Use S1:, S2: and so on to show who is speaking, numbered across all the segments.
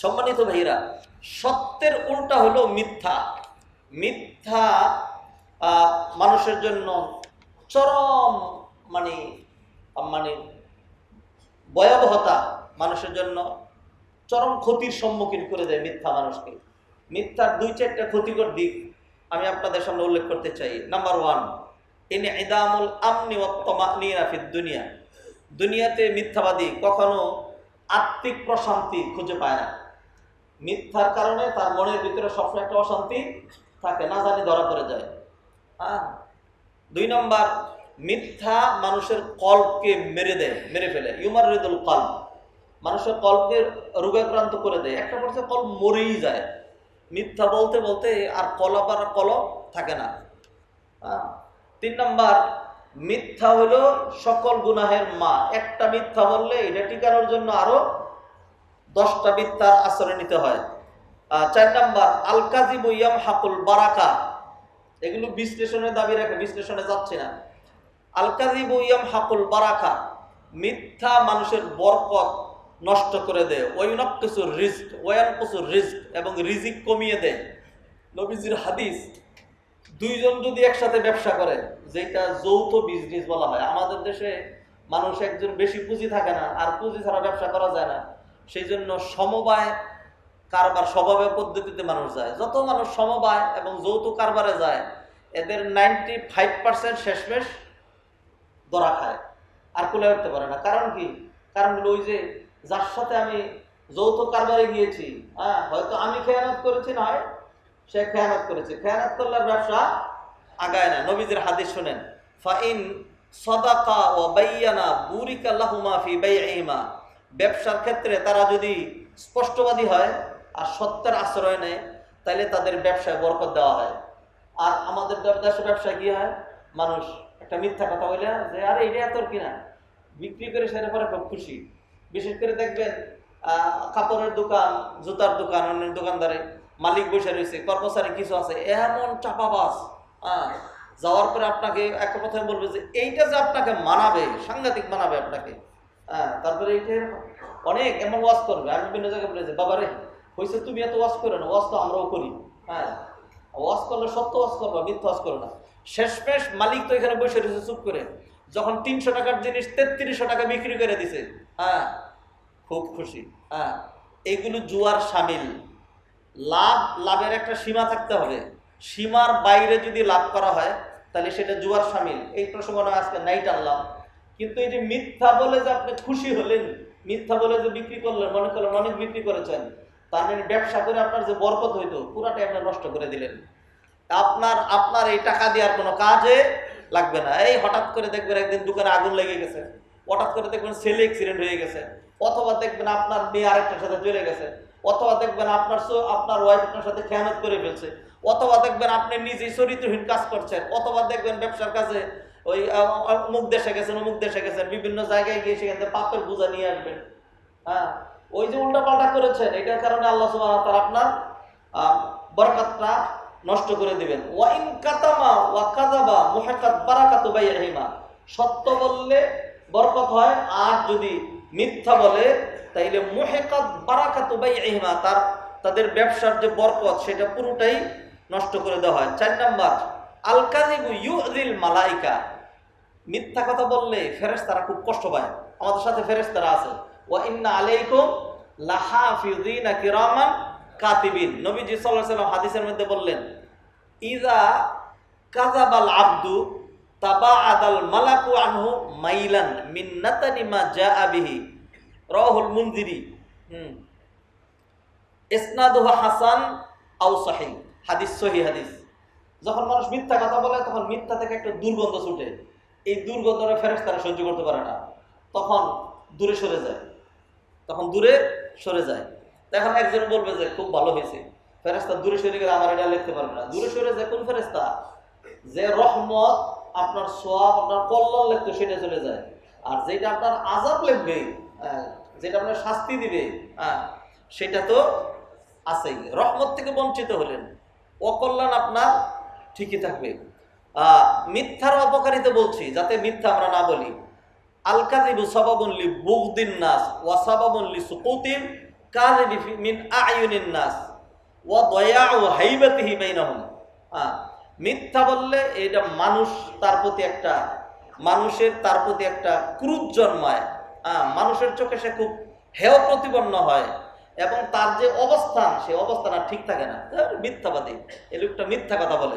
S1: সম্মানিত ভাইরা সত্যের উল্টা হলো মিথ্যা। মিথ্যা মানুষের জন্য চরম মানে মানে ভয়াবহতা মানুষের জন্য চরম ক্ষতির সম্মুখীন করে দেয় মিথ্যা মানুষকে। মিথ্যার দুই চারটা ক্ষতিকর দিক আমি আপনাদের সামনে উল্লেখ করতে চাই। নাম্বার ওয়ান ইনি ইদামুল আমনি ওয়াত্তমানিনাফিদ দুনিয়া। দুনিয়াতে মিথ্যাবাদী কখনো আত্মিক প্রশান্তি খুঁজে পায় না। মিথ্যার কারণে তার মনের ভিতরে সবসময় একটা অশান্তি থাকে, না জানি ধরা পড়ে যায়। হ্যাঁ? দুই নম্বর, মিথ্যা মানুষের কল্পকে মেরে দেয়, মেরে ফেলে। ইউমার হৃদুল কল্প। মানুষের কল্পকে রোগাক্রান্ত করে দেয়। একটা পর্যায়ে কল্প মরেই যায়। মিথ্যা বলতে বলতে আর কলপ আর কলপ থাকে না। হ্যাঁ। তিন নম্বর, মিথ্যা হলো সকল গুনাহের মা। একটা মিথ্যা বললে এটা টিকানোর জন্য আরও দশটা মিথ্যার আশ্রয় নিতে হয়। চার নম্বর আল কাজিবু ইয়াম হাকুল বারাকা। এগুলো বিশ্লেষণের দাবি রাখে, বিশ্লেষণে যাচ্ছে না। আল কাজিবু ইয়াম হাকুল বারাকা, মিথ্যা মানুষের বরকত নষ্ট করে দেয়। ওয়াইনক কিছু রিস্ক ওয়ান কিছু রিস্ক এবং রিজিক কমিয়ে দেয়। নবীজির হাদিস, দুইজন যদি একসাথে ব্যবসা করে, যেটা যৌথ বিজনেস বলা হয়। আমাদের দেশে মানুষ একজন বেশি পুঁজি থাকে না, আর পুঁজি ছাড়া ব্যবসা করা যায় না। সেই জন্য সমবায় কারবার স্বভাবের পদ্ধতিতে মানুষ যায়। যত মানুষ সমবায় এবং যৌথ কারবারে যায়, এদের নাইনটি ফাইভ পার্সেন্ট শেষমেশ ধরা খায়। আর কুলে উঠতে পারে না। কারণ কি? কারণ ওই যে, যার সাথে আমি যৌথ কারবারে গিয়েছি হ্যাঁ হয়তো আমি খেয়ানত করেছি নয় সে খেয়ানত করেছে। খেয়ানত করলে ব্যবসা আগায় না। নবীজির হাদিস শোনেন ফাইন সদাকা ও বাইয়ানা বুরিকা লাহুমা ফি বাইইমা ব্যবসার ক্ষেত্রে তারা যদি স্পষ্টবাদী হয় আর সত্যের আশ্রয় নেয় তাহলে তাদের ব্যবসায় বরকত দেওয়া হয়। আর আমাদের দেশে ব্যবসায় কি হয়? মানুষ একটা মিথ্যা কথা বলে যে, আরে, এটা তোর কিনা বিক্রি করে সেটা পরে খুব খুশি। বিশেষ করে দেখবেন কাপড়ের দোকান, জুতার দোকান অন্যের দোকানদারে মালিক বসে রয়েছে, কর্মচারী কিছু আছে, এমন চাপাবাস হ্যাঁ যাওয়ার পরে আপনাকে এক কথায় বলবে যে, এইটা যে আপনাকে মানাবে, সাংঘাতিক মানাবে আপনাকে। হ্যাঁ তারপরে এইটা এরকম। অনেক এমন ওয়াজ করবে, আমি বিভিন্ন জায়গায় বলেছি বাবা রে হয়েছে তুমি এত ওয়াজ করো না, ওয়াজ তো আমরাও করি। হ্যাঁ ওয়াজ করলে সত্য ওয়াজ করবা, মিথ্যা ওয়াজ করো না। শেষমেশ মালিক তো এখানে বসে রয়েছে চুপ করে। যখন তিনশো টাকার জিনিস তেত্রিশশো টাকা বিক্রি করে দিছে হ্যাঁ খুব খুশি হ্যাঁ এগুলো জুয়ার সামিল। লাভ, লাভের একটা সীমা থাকতে হবে। সীমার বাইরে যদি লাভ করা হয়, তাহলে সেটা জুয়ার সামিল। এই প্রসঙ্গ আজকে, নাইট আনলাম কিন্তু এই যে মিথ্যা বলে যে আপনি খুশি হলেন মিথ্যা বলে যে বিক্রি করলেন, মনে করলেন অনেক বিক্রি করেছেন তার মানে ব্যবসা করে আপনার যে বরকত হইতো পুরাটাই আপনার নষ্ট করে দিলেন। আপনার আপনার এই টাকা দেওয়ার কোনো কাজে লাগবে না। এই হঠাৎ করে দেখবেন একদিন দোকানে আগুন লেগে গেছে। হঠাৎ করে দেখবেন ছেলে অ্যাক্সিডেন্ট হয়ে গেছে। অথবা দেখবেন আপনার মেয়ে আরেকটার সাথে চলে গেছে। অথবা দেখবেন আপনার আপনার ওয়াইফ আপনার সাথে খেয়ানত করে ফেলছে। অথবা দেখবেন আপনি নিজেই চরিত্রহীন কাজ করছেন। অথবা দেখবেন ব্যবসার কাছে ওই অমুক দেশে গেছেন, অমুক দেশে গেছেন, বিভিন্ন জায়গায় গিয়ে সেখান থেকে পাপের বোঝা নিয়ে আসবেন। হ্যাঁ? ওই যে উল্টাপাল্টা করেছেন, এটার কারণে আল্লাহ সুবহানাহু ওয়া আপনার বরকতটা নষ্ট করে দিবেন। ওয়াইন কাতামা ওয়া কাযাবা মুহাক্কাত বারাকাতু বাইহিমা সত্য বললে বরকত হয়, আর যদি মিথ্যা বলে, তাইলে মুহাক্কাত বারাকাতু বাইহিমা তার, তাদের ব্যবসার যে বরকত, সেটা পুরোটাই নষ্ট করে দেওয়া হয়। চার নাম্বার আল কাযিবু ইউযিল মালাইকা। মিথ্যা কথা বললে ফেরেস তারা খুব কষ্ট পায়। আমাদের সাথে ফেরেস তারা আছে। ওয়া ইন্না আলাইকুম লাহাফিযিনা কিরামান কাতিবিন। নবীজি সাল্লাল্লাহু আলাইহি ওয়াসাল্লাম হাদিসের মধ্যে বললেন, ইযা কাযাবাল আবদু তাবাআদাল মালাকু আনহু মাইলান মিন নাতানি মা জাআ বিহি। রাহুল মুনজিরি, হুম, ইসনাদুহু হাসান আও সহিহ। হাদিস সহি হাদিস। যখন মানুষ মিথ্যা কথা বলে, তখন মিথ্যা থেকে একটা দুর্গন্ধ ছুটে। এই দুর্গন্ধটা ফেরেশতারা সহ্য করতে পারে না। তখন দূরে সরে যায়। তখন দূরে সরে যায়। তখন একজন বলবে যে খুব ভালো হয়েছে। ফেরেস্তা দূরে সরে গেলে আমার এটা লিখতে পারবে না। দূরে সরে যায় কোন ফেরেস্তা যে রহমত আপনার সোয়াব আপনার কল্যাণ লিখতো সেটা চলে যায়। আর যেটা আপনার আজাব লিখবে যেটা আপনার শাস্তি দিবে হ্যাঁ, সেটা তো আছেই। রহমত থেকে বঞ্চিত হলেন। অকল্যাণ আপনার ঠিকই থাকবে। মিথ্যার অপকারিতা বলছি, যাতে মিথ্যা আমরা না বলি। আল কাযিবু সাবাবুন লি বুগদিন নাস ওয়া সাবাবুন লি সুকুতিন কাযিবি ফি- মিন আয়ুনিন নাস ওয়া দয়াউ হাইবাতিহি বাইনাহুম। মিথ্যা বললে এটা মানুষ তার প্রতি একটা, মানুষের তার প্রতি একটা ক্রুদ জন্মায়। মানুষের চোখে সে খুব হেয় প্রতিপন্ন হয় এবং তার যে অবস্থান, সে অবস্থান আর ঠিক থাকে না। মিথ্যাবাদী এই লোকটা মিথ্যা কথা বলে।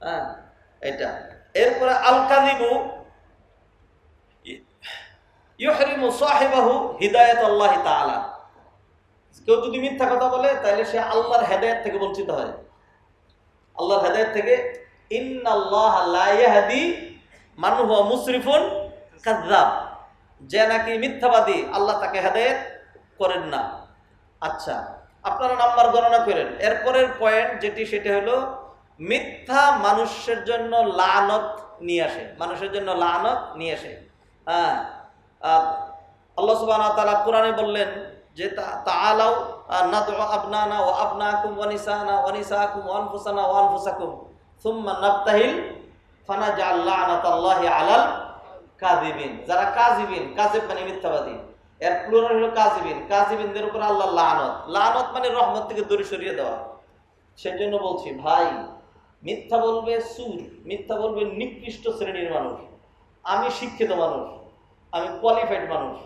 S1: হ্যাঁ এটা। এরপরে আল কাযিবু ইউহরিমু সাহিবাহু হিদায়াত আল্লাহ তাআলা। কেউ যদি মিথ্যা কথা বলে, তাহলে সে আল্লাহর হেদায়েত থেকে বঞ্চিত হয়। আল্লাহর হেদায়েত থেকে, ইন্নাল্লাহ লা ইয়াহদি মান হুয়া মুসরিফুন কাযযাব। যে নাকি মিথ্যাবাদী, আল্লাহ তাকে হেদায়েত করেন না। আচ্ছা আপনারা নাম্বার গণনা করেন। এরপরের পয়েন্ট যেটি, সেটা হলো মিথ্যা মানুষের জন্য লানত নিয়ে আসে। মানুষের জন্য লানত নিয়ে আসে। হ্যাঁ আল্লাহ সুবহানাহু ওয়া তাআলা কোরআনে বললেন যে তা- তাআলাও আহ, নাদউ আবনানা ওয়া আবনাকুম ওয়া নিসানা ওয়া নিসাকুম ওয়া আনফুসানা ওয়া আনফুসাকুম। সুম্মা নাবতাহিল ফানাজআল লা'নাতাল্লাহি আলাল কাযিবিন। যারা কাযিবিন কাযিব মানে মিথ্যাবাদী। এর প্লুরাল হলো কাযিবিন। কাযিবিনদের উপর আল্লাহ লানত। লানত মানে রহমত থেকে দূরে সরিয়ে দেওয়া। সেজন্য বলছি ভাই মিথ্যা বলবে সুর, মিথ্যা বলবে নিকৃষ্ট শ্রেণির মানুষ। আমি শিক্ষিত মানুষ, আমি কোয়ালিফাইড মানুষ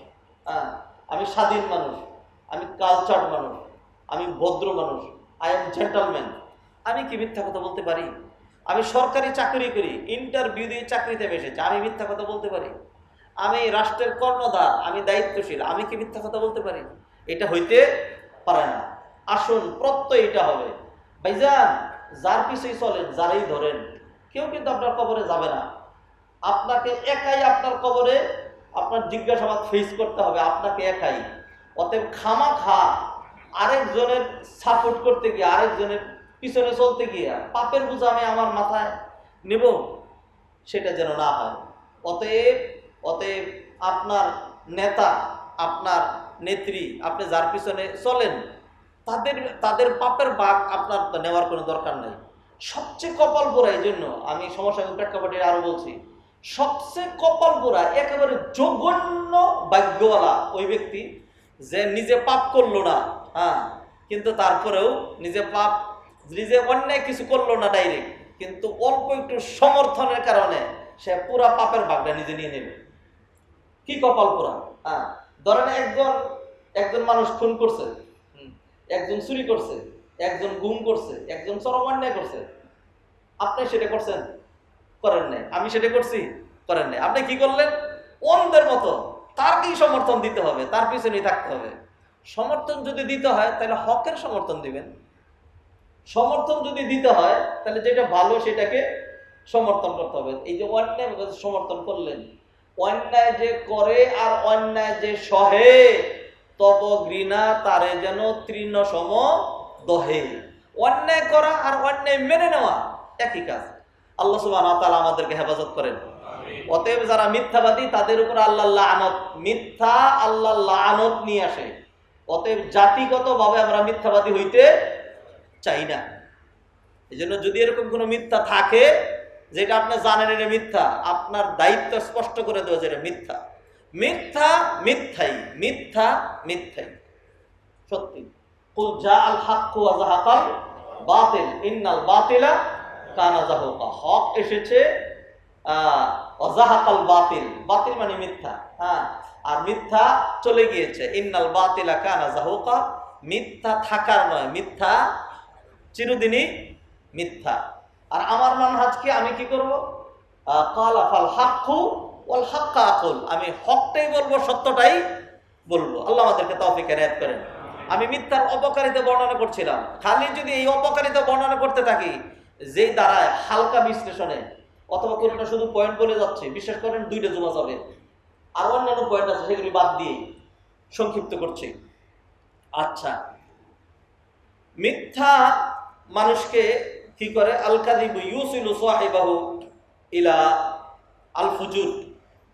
S1: হ্যাঁ আমি স্বাধীন মানুষ, আমি কালচার্ড মানুষ, আমি ভদ্র মানুষ আই এম জেন্টালম্যান আমি কি মিথ্যা কথা বলতে পারি? আমি সরকারি চাকরি করি ইন্টারভিউ দিয়ে চাকরিতে বসেছি আমি মিথ্যা কথা বলতে পারি? আমি রাষ্ট্রের কর্ণধার, আমি দায়িত্বশীল, আমি কি মিথ্যা কথা বলতে পারি? এটা হইতে পারে না। আসুন প্রত্যয় এটা হবে। ভাইজান যার পিছুই চলেন, যারাই ধরেন, কেউ কিন্তু আপনার কবরে যাবে না। আপনাকে একাই আপনার কবরে আপনার জিজ্ঞাসাবাদ ফেস করতে হবে, আপনাকে একাই। অতএব খামা খা আরেকজনের সাপোর্ট করতে গিয়ে, আরেকজনের পিছনে চলতে গিয়ে, পাপের বোঝা আমি আমার মাথায় নেব, সেটা যেন না হয়। অতএব অতএব আপনার নেতা, আপনার নেত্রী, আপনি যার পিছনে চলেন তাদের তাদের পাপের বাঘ আপনার নেওয়ার কোনো দরকার নেই। সবচেয়ে কপাল পোড়া এই জন্য আমি সমস্যা প্রেক্ষাপটে আরও বলছি, সবচেয়ে কপাল পোড়া একেবারে জঘন্য ভাগ্যওয়ালা ওই ব্যক্তি যে নিজে পাপ করল না হ্যাঁ কিন্তু তারপরেও নিজে পাপ, নিজে অন্যায় কিছু করল না ডাইরেক্ট কিন্তু অল্প একটু সমর্থনের কারণে সে পুরা পাপের ভাগটা নিজে নিয়ে নেবে। কি কপাল পোড়া হ্যাঁ ধরেন একজন একজন মানুষ খুন করছে একজন চুরি করছে, একজন গুম করছে, একজন চরম অন্যায় করছে। আপনি সেটা করছেন? করেন নাই। আমি সেটা করছি? করেন নাই। আপনি কি করলেন? অন্ধের মতো। তারকেই সমর্থন দিতে হবে। তার পিছনেই থাকতে হবে। সমর্থন যদি দিতে হয়, তাহলে হকের সমর্থন দিবেন। সমর্থন যদি দিতে হয়, তাহলে যেটা ভালো সেটাকে সমর্থন করতে হবে। এই যে অন্যায় সমর্থন করলেন। অন্যায় যে করে আর অন্যায় যে সহে তব ঘৃণা তারে যেন তৃণ সম দহে। অন্যায় করা আর অন্যায় মেনে নেওয়া একই কাজ। আল্লাহ সুবাহ আমাদেরকে হেফাজত করেন। অতএব যারা মিথ্যাবাদী তাদের উপর আল্লাহ আনত মিথ্যা আল্লাহ আনত নিয়ে আসে। অতএব জাতিগতভাবে আমরা মিথ্যাবাদী হইতে চাই না। এই জন্য যদি এরকম কোনো মিথ্যা থাকে যেটা আপনি জানেন এটা মিথ্যা আপনার দায়িত্ব স্পষ্ট করে দেওয়া যে এটা মিথ্যা। মিথ্যা মিথ্যাই মিথ্যা মিথ্যাই। সত্যি। কুল জা আল হাক্কু ওয়া জাহাকাল বাতিল, ইন্নাল বাতিলা কানা জাহুকা হক এসেছে অজাহাকাল বাতিল। বাতিল মানে মিথ্যা হ্যাঁ। আর মিথ্যা চলে গিয়েছে, ইন্নাল বাতিলা কানা জাহুকা মিথ্যা থাকার নয়, মিথ্যা চিরদিনই মিথ্যা। আর আমার মানহাজকে আমি কি করব? কাল আফাল হাক্কু ওয়াল হাক্কা আকুল, আমি হকটাই বলব, সত্যটাই বলব। আল্লাহ আমাদেরকে তৌফিক এনায়েত করেন। আমি মিথ্যার অপকারিতা বর্ণনা করছিলাম। খালি যদি এই অপকারিতা বর্ণনা করতে থাকি, যেই দ্বারায় হালকা বিশ্লেষণে, অথবা কোনোটা শুধু পয়েন্ট বলে যাচ্ছে, বিশ্বাস করেন দুইটা জমা যাবে। আর অন্যান্য পয়েন্ট আছে, সেগুলি বাদ দিয়ে সংক্ষিপ্ত করছি। আচ্ছা। মিথ্যা মানুষকে কি করে? আল কাদিবু ইউসিলু সাহিবাহু ইলা আল ফুজুর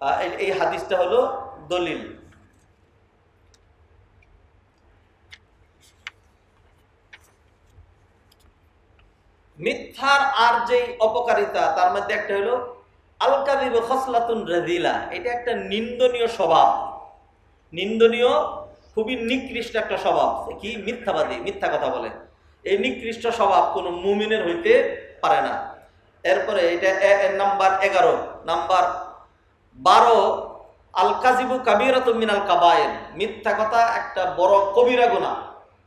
S1: এই- হাদিসটা হলো দলিল। মিথ্যার আর যেই অপকারিতা, তার মধ্যে একটা হলো, আলকাদিব খসলাতুন রাদিলা এটা একটা নিন্দনীয় স্বভাব। নিন্দনীয়, খুবই নিকৃষ্ট একটা স্বভাব। কি? মিথ্যাবাদী, মিথ্যা কথা বলে। এই নিকৃষ্ট স্বভাব কোনো মুমিনের হইতে পারে না। এরপরে এটা নাম্বার এগারো। নাম্বার বারো আল কাজিবু কাবিরাত মিনাল কাবায়ের। মিথ্যা কথা একটা বড় কবিরা গুণা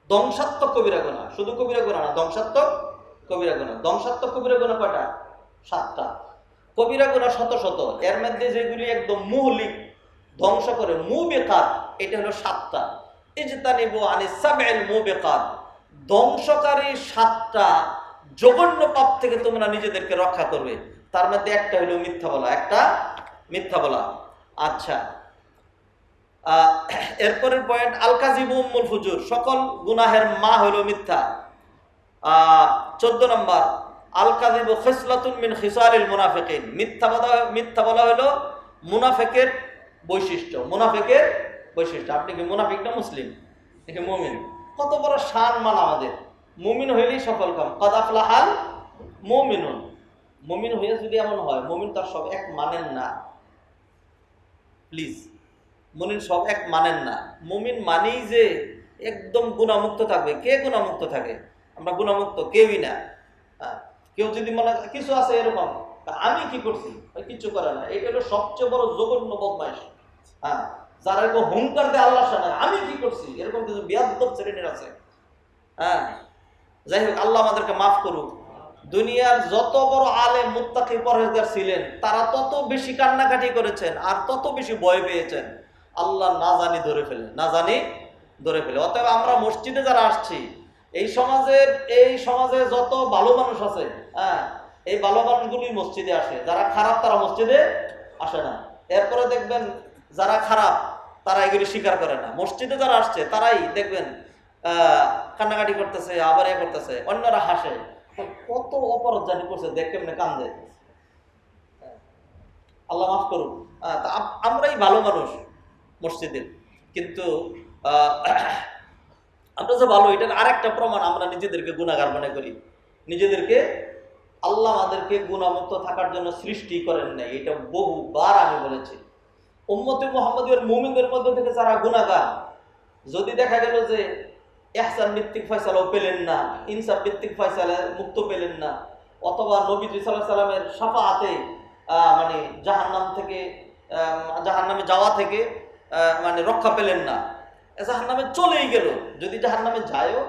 S1: ধ্বংসাত্মক কবিরা গুণা শুধু কবিরা গুণা না, ধ্বংসাত্মক কবিরা গুণা ধ্বংসাত্মক কবিরা গুণা কয়টা? সাতটা। কবিরা গুণা শত শত। এর মধ্যে যেগুলি একদম মৌলিক ধ্বংস করে মু বেকার এটা হলো সাতটা। ইজতানিবু আনি সাবইল মু বেকার ধ্বংসকারী সাতটা জঘন্য পাপ থেকে তোমরা নিজেদেরকে রক্ষা করবে। তার মধ্যে একটা হলো মিথ্যা বলা, একটা মিথ্যা বলা। আচ্ছা। এরপরের পয়েন্ট আল কাজিবু উম্মুল ফুজুর। সকল গুনাহের মা হইল মিথ্যা। চোদ্দ নম্বর আল কাজিবু খিসলাতুন মিন খিসালিল মুনাফিকিন। মিথ্যা বলা মিথ্যা বলা হলো মুনাফিকের বৈশিষ্ট্য। মুনাফিকের বৈশিষ্ট্য। আপনি কি মুনাফিকটা মুসলিম? দেখে মুমিন? কত বড় শান মান আমাদের। মুমিন হইলেই সফল কাম। কদাফলাহাল মুমিনুন। মুমিন হয়ে যদি এমন হয়, মুমিন তার সব এক মানেন না। প্লিজ মুমিন সব এক মানেন না। মুমিন মানেই যে একদম গুণামুক্ত থাকবে। কে গুণামুক্ত থাকে? আমরা গুণামুক্ত কেউই না। কেউ যদি মনে কিছু আছে এরকম? আমি কি করছি? কিচ্ছু করে না এটা হলো সবচেয়ে বড় জঘন্য বদমাইশ। হ্যাঁ যারা এরকম হুঙ্কার দেয় আল্লাহর সামনে, আমি কি করছি? এরকম কিছু বিয়াদ্দব শ্রেণির আছে। হ্যাঁ যাই হোক, আল্লাহ আমাদেরকে মাফ করুক। দুনিয়ার যত বড় আলে মুত্তাকি পরহেজগার ছিলেন, তারা তত বেশি কান্নাকাটি করেছেন আর তত বেশি ভয় পেয়েছেন। আল্লাহ না জানি ধরে ফেলে, না জানি ধরে ফেলে। অতএব আমরা মসজিদে যারা আসছি, এই সমাজের, এই সমাজে যত ভালো মানুষ আছে হ্যাঁ এই ভালো মানুষগুলি মসজিদে আসে। যারা খারাপ, তারা মসজিদে আসে না। এরপরে দেখবেন যারা খারাপ, তারা এগুলি স্বীকার করে না। মসজিদে যারা আসছে, তারাই দেখবেন কান্নাকাটি করতেছে, আবার এ করতেছে, অন্যরা হাসে। কত অপরাধ জানি করছে দেখ কেমনে কান্দে। আল্লাহ মাফ করুন। আমরাই ভালো মানুষ মসজিদের। কিন্তু আমরা যে ভালো, এটার আরেকটা প্রমাণ আমরা নিজেদেরকে গুণাগার মনে করি। নিজেদেরকে, আল্লাহ আমাদেরকে গুণামুক্ত থাকার জন্য সৃষ্টি করেন নাই। এটা বহুবার আমি বলেছি। উম্মতে মোহাম্মদের মুমিনদের মধ্যে থেকে যারা গুণাগার যদি দেখা গেল যে এহসান ভিত্তিক ফয়সালাও পেলেন না, ইনসাফ ভিত্তিক ফয়সালা মুক্ত পেলেন না। অথবা নবী সাল্লাহ সাল্লামের সাফাতে মানে জাহান্নাম থেকে জাহান্নামে যাওয়া থেকে মানে রক্ষা পেলেন না। জাহান্নামে চলেই গেল। যদি জাহান্নামে যায়ও